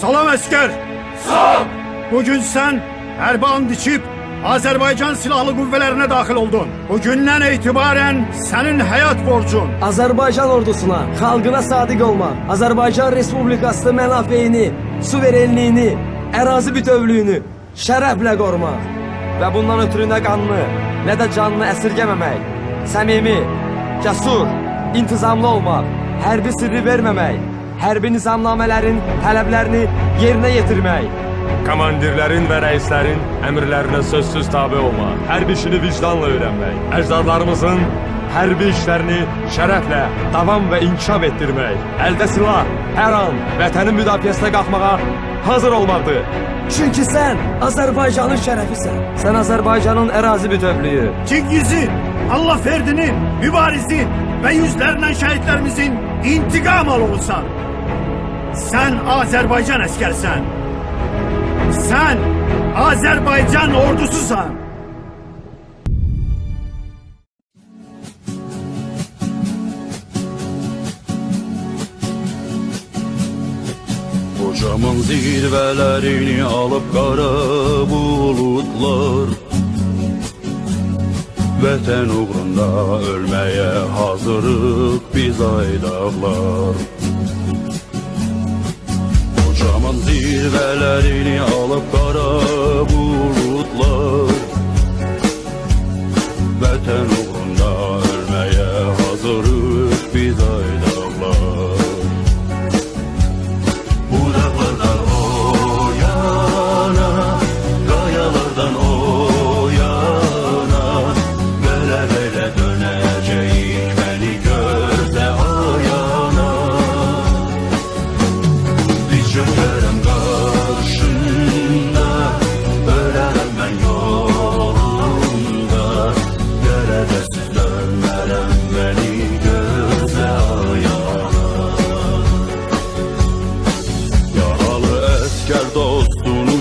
Salam əskər. Sağ. Bugün sən hərbi and içib Azərbaycan Silahlı Qüvvələrinə daxil oldun. Bugündən etibarən sənin həyat borcun Azərbaycan ordusuna, xalqına sadiq olmaq, Azərbaycan Respublikası mənafeyini, suverenliyini, ərazi bütövlüyünü şərəflə qorumaq və bundan ötürü nə qanını, nə də canını əsirgəməmək, səmimi, cəsur, intizamlı olmaq, hərbi sirri verməmək, hərbi nizamnamələrin tələblərini yerinə yetirmək. Komandirlərin və rəislərin əmrlərinə sözsüz tabe olmaq, hərbi işini vicdanla öyrənmək, əcdadlarımızın hərbi işlərini şərəflə davam və inkişaf etdirmək, əldə silah, hər an vətənin müdafiəsinə qalxmağa hazır olmaqdır. Çünki sən Azərbaycanın şərəfisən. Sən Azərbaycanın ərazi bütövlüyü, Cingiz'in, Allah Ferdi'nin, Mübariz'in ve yüzlerinden şehitlerimizin intikam alırsan. Sen Azerbaycan askersen. Sen Azerbaycan ordususan. Kocaman zirvelerini alıp kara bulutlar Vətən uğrunda ölmeye hazırıq biz aydaqlar zirvelerini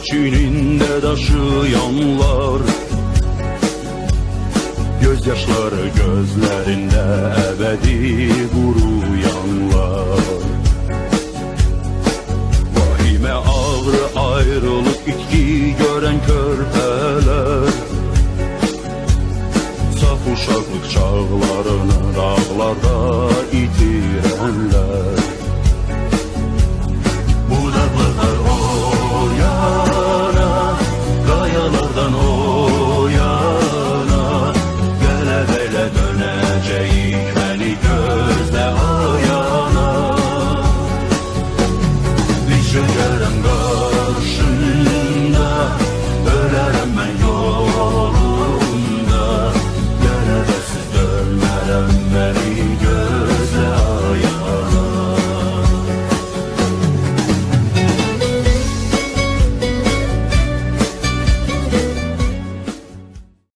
çininde taşıyanlar Gözyaşları gözlerinde ebedi kuruyanlar Vahime ağrı ayrılık itki gören körpeler. Saf uşaklık çağlarını